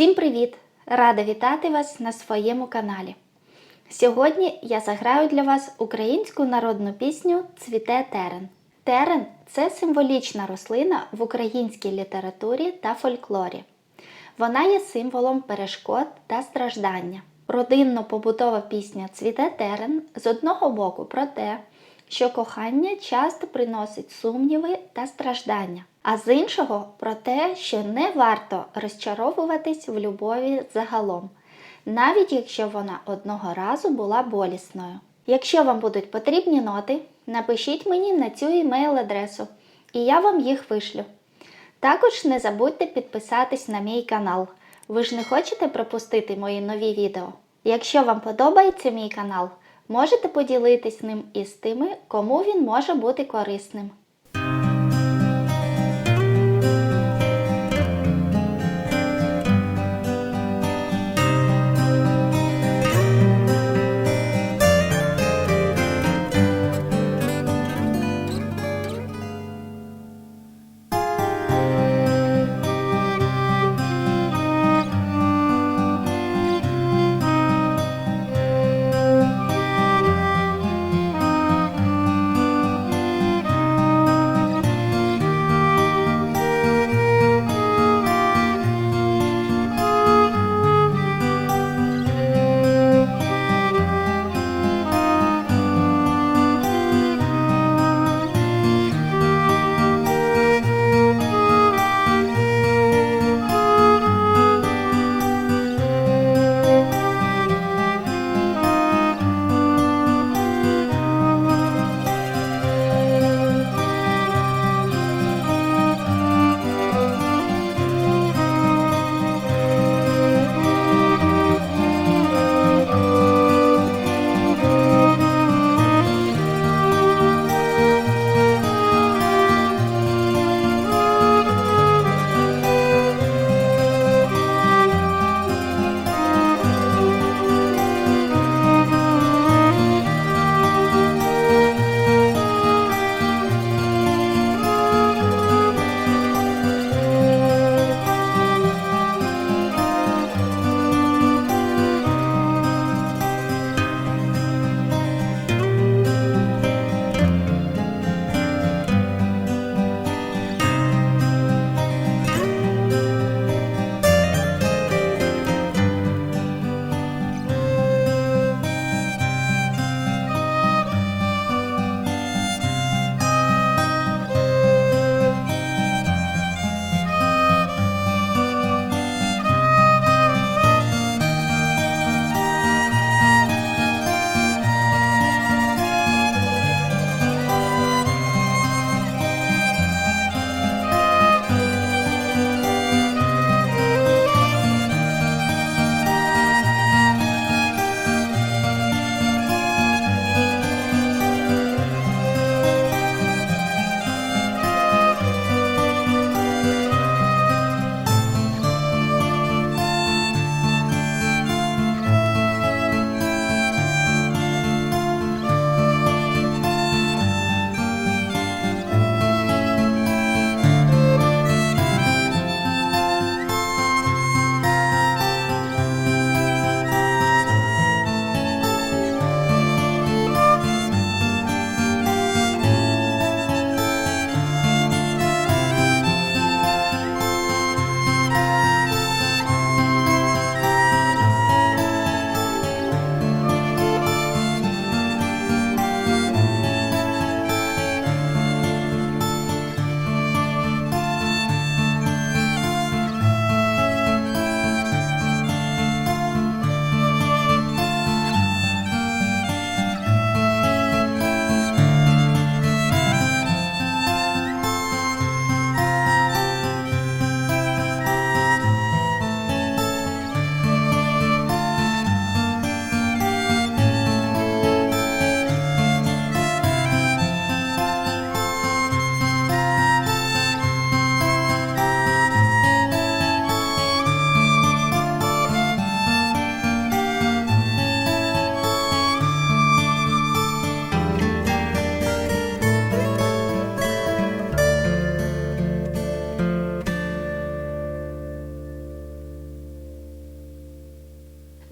Всім привіт! Рада вітати вас на своєму каналі. Сьогодні я заграю для вас українську народну пісню Цвіте терен. Терен це символічна рослина в українській літературі та фольклорі. Вона є символом перешкод та страждання. Родинно-побутова пісня Цвіте терен з одного боку про те, що кохання часто приносить сумніви та страждання, а з іншого про те, що не варто розчаровуватись в любові загалом, навіть якщо вона одного разу була болісною. Якщо вам будуть потрібні ноти, напишіть мені на цю емейл-адресу, і я вам їх вишлю. Також не забудьте підписатись на мій канал. Ви ж не хочете пропустити мої нові відео? Якщо вам подобається мій канал, можете поділитись ним із тими, кому він може бути корисним.